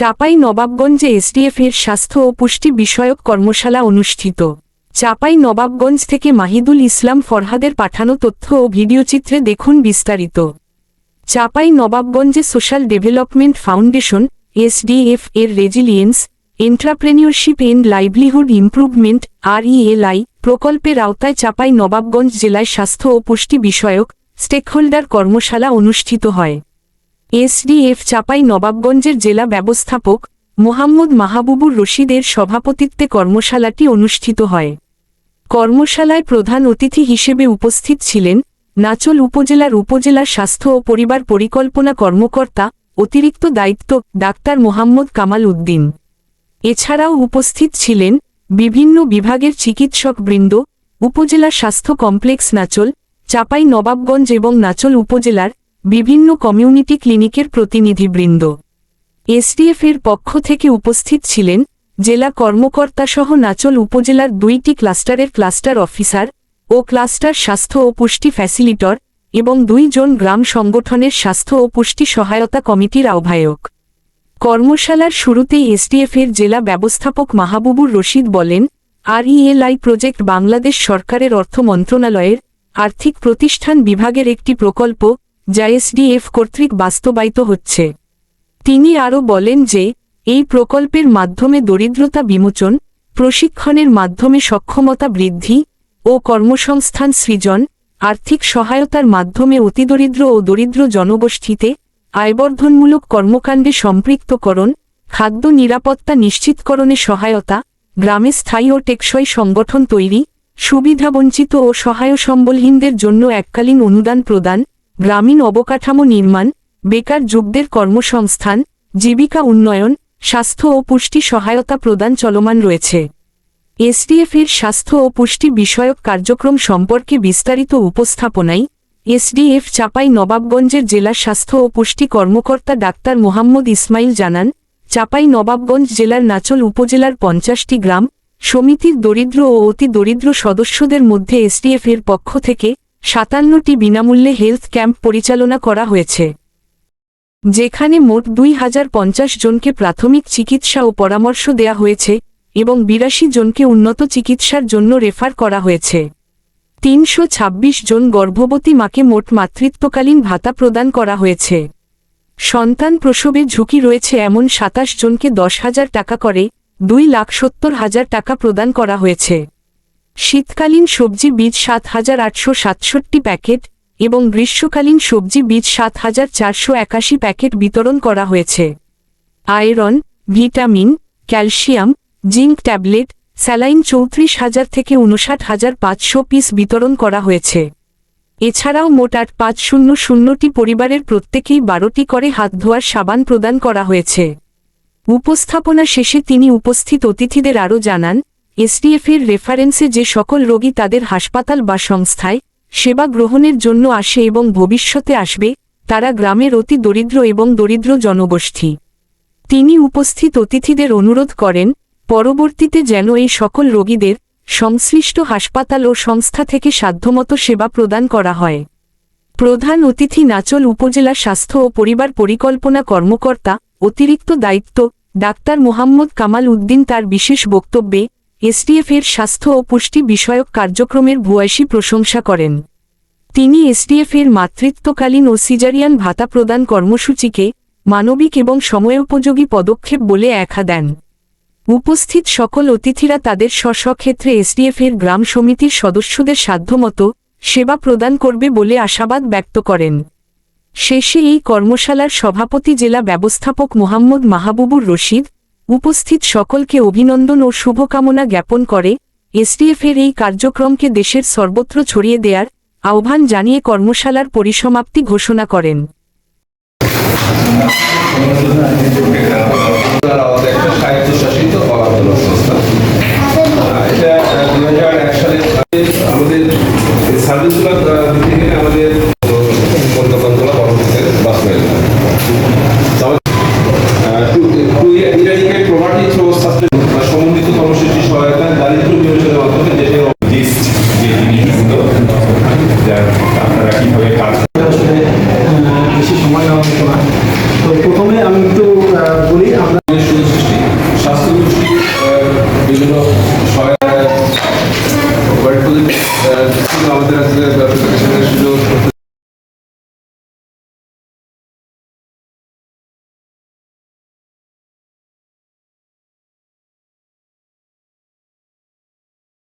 চাপাই নবাবগঞ্জে SDF এর স্বাস্থ্য ও পুষ্টি বিষয়ক কর্মশালা অনুষ্ঠিত। চাপাই নবাবগঞ্জ থেকে মাহিদুল ইসলাম ফরহাদের পাঠানো তথ্য ও ভিডিওচিত্রে দেখুন বিস্তারিত। চাপাই নবাবগঞ্জে সোশ্যাল ডেভেলপমেন্ট ফাউন্ডেশন, এসডিএফ এর resilience entrepreneurship and livelihood improvement, RELI, প্রকল্পের আওতায় চাপাই নবাবগঞ্জ জেলায় স্বাস্থ্য ও পুষ্টি বিষয়ক স্টেকহোল্ডার কর্মশালা অনুষ্ঠিত হয়। এসডিএফ চাপাই নবাবগঞ্জের জেলা ব্যবস্থাপক মোহাম্মদ মাহবুবুর রশিদের সভাপতিত্বে কর্মশালাটি অনুষ্ঠিত হয়। কর্মশালায় প্রধান অতিথি হিসেবে উপস্থিত ছিলেন নাচল উপজেলার উপজেলা স্বাস্থ্য ও পরিবার পরিকল্পনা কর্মকর্তা, অতিরিক্ত দায়িত্ব ডাক্তার মোহাম্মদ কামাল উদ্দিন। এছাড়াও উপস্থিত ছিলেন বিভিন্ন বিভাগের চিকিৎসকবৃন্দ উপজেলা স্বাস্থ্য কমপ্লেক্স নাচল, চাপাই নবাবগঞ্জ এবং নাচল উপজেলার বিভিন্ন কমিউনিটি ক্লিনিকের প্রতিনিধিবৃন্দ। এসডিএফ এর পক্ষ থেকে উপস্থিত ছিলেন জেলা কর্মকর্তাসহ নাচল উপজেলার দুইটি ক্লাস্টারের ক্লাস্টার অফিসার ও ক্লাস্টার স্বাস্থ্য ও পুষ্টি ফ্যাসিলিটর এবং দুইজন গ্রাম সংগঠনের স্বাস্থ্য ও পুষ্টি সহায়তা কমিটির আহ্বায়ক। কর্মশালার শুরুতেই এসডিএফ এর জেলা ব্যবস্থাপক মাহবুবুর রশিদ বলেন, আরইএলআই প্রজেক্ট বাংলাদেশ সরকারের অর্থ মন্ত্রণালয়ের আর্থিক প্রতিষ্ঠান বিভাগের একটি প্রকল্প যা এসডিএফ কর্তৃক বাস্তবায়িত হচ্ছে। তিনি আরও বলেন যে, এই প্রকল্পের মাধ্যমে দরিদ্রতা বিমোচন, প্রশিক্ষণের মাধ্যমে সক্ষমতা বৃদ্ধি ও কর্মসংস্থান সৃজন, আর্থিক সহায়তার মাধ্যমে অতিদরিদ্র ও দরিদ্র জনগোষ্ঠীতে আয়বর্ধনমূলক কর্মকাণ্ডে সম্পৃক্তকরণ, খাদ্য নিরাপত্তা নিশ্চিতকরণে সহায়তা, গ্রামে স্থায়ী ও টেকসই সংগঠন তৈরি, সুবিধাবঞ্চিত ও সহায় সম্বলহীনদের জন্য এককালীন অনুদান প্রদান গ্রামীণ অবকাঠামো নির্মাণ, বেকার যুগদের কর্মসংস্থান, জীবিকা উন্নয়ন, স্বাস্থ্য ও পুষ্টি সহায়তা প্রদান চলমান রয়েছে। এসডিএফ এর স্বাস্থ্য ও পুষ্টি বিষয়ক কার্যক্রম সম্পর্কে বিস্তারিত উপস্থাপনায় এসডিএফ চাপাই নবাবগঞ্জের জেলা স্বাস্থ্য ও পুষ্টি কর্মকর্তা ডাক্তার মোহাম্মদ ইসমাইল জানান, চাপাই নবাবগঞ্জ জেলার নাচল উপজেলার পঞ্চাশটি গ্রাম, সমিতির দরিদ্র ও অতি দরিদ্র সদস্যদের মধ্যে এসডিএফ এর পক্ষ থেকে সাতান্নটি বিনামূল্যে হেলথ ক্যাম্প পরিচালনা করা হয়েছে, যেখানে মোট দুই হাজার পঞ্চাশ জনকে প্রাথমিক চিকিৎসা ও পরামর্শ দেয়া হয়েছে এবং বিরাশি জনকে উন্নত চিকিৎসার জন্য রেফার করা হয়েছে। তিনশো ছাব্বিশ জন গর্ভবতী মাকে মোট মাতৃত্বকালীন ভাতা প্রদান করা হয়েছে। সন্তান প্রসবে ঝুঁকি রয়েছে এমন সাতাশ জনকে দশ হাজার টাকা করে, দুই লাখ সত্তর হাজার টাকা প্রদান করা হয়েছে। শীতকালীন সবজি বীজ সাত হাজার আটশো সাতষট্টি প্যাকেট এবং গ্রীষ্মকালীন সবজি বীজ সাত হাজার চারশো একাশি প্যাকেট বিতরণ করা হয়েছে। Iron, vitamin, calcium, zinc tablet, saline চৌত্রিশ হাজার থেকে উনষাট হাজার পাঁচশো পিস বিতরণ করা হয়েছে। এছাড়াও মোট আট পাঁচ শূন্য শূন্যটি পরিবারের প্রত্যেকেই বারোটি করে হাত ধোয়ার সাবান প্রদান করা হয়েছে। উপস্থাপনা শেষে তিনি উপস্থিত অতিথিদের আরও জানান এসডিএফ এর রেফারেন্সে যে সকল রোগী তাদের হাসপাতাল বা সংস্থায় সেবা গ্রহণের জন্য আসে এবং ভবিষ্যতে আসবে, তারা গ্রামের অতি দরিদ্র এবং দরিদ্র জনগোষ্ঠী। তিনি উপস্থিত অতিথিদের অনুরোধ করেন, পরবর্তীতে যেন এই সকল রোগীদের সংশ্লিষ্ট হাসপাতাল ও সংস্থা থেকে সাধ্যমতো সেবা প্রদান করা হয়। প্রধান অতিথি নাচল উপজেলা স্বাস্থ্য ও পরিবার পরিকল্পনা কর্মকর্তা, অতিরিক্ত দায়িত্ব, ডাক্তার মোহাম্মদ কামাল উদ্দিন তার বিশেষ বক্তব্যে এসডিএফ এর স্বাস্থ্য ও পুষ্টি বিষয়ক কার্যক্রমের ভূয়সী প্রশংসা করেন। তিনি এসডিএফ এর মাতৃত্বকালীন ও সিজারিয়ান ভাতা প্রদান কর্মসূচিকে মানবিক এবং সময়োপযোগী পদক্ষেপ বলে একা দেন। উপস্থিত সকল অতিথিরা তাদের স্ব ক্ষেত্রে এসডিএফ এর গ্রাম সমিতির সদস্যদের সাধ্যমতো সেবা প্রদান করবে বলে আশাবাদ ব্যক্ত করেন। শেষে এই কর্মশালার সভাপতি জেলা ব্যবস্থাপক মোহাম্মদ মাহবুবুর রশিদ উপস্থিত সকলকে অভিনন্দন ও শুভকামনা জ্ঞাপন করে এসটিএফের এই কার্যক্রমকে দেশের সর্বত্র ছড়িয়ে দেয়ার আহ্বান জানিয়ে কর্মশালার পরিসমাপ্তি ঘোষণা করেন।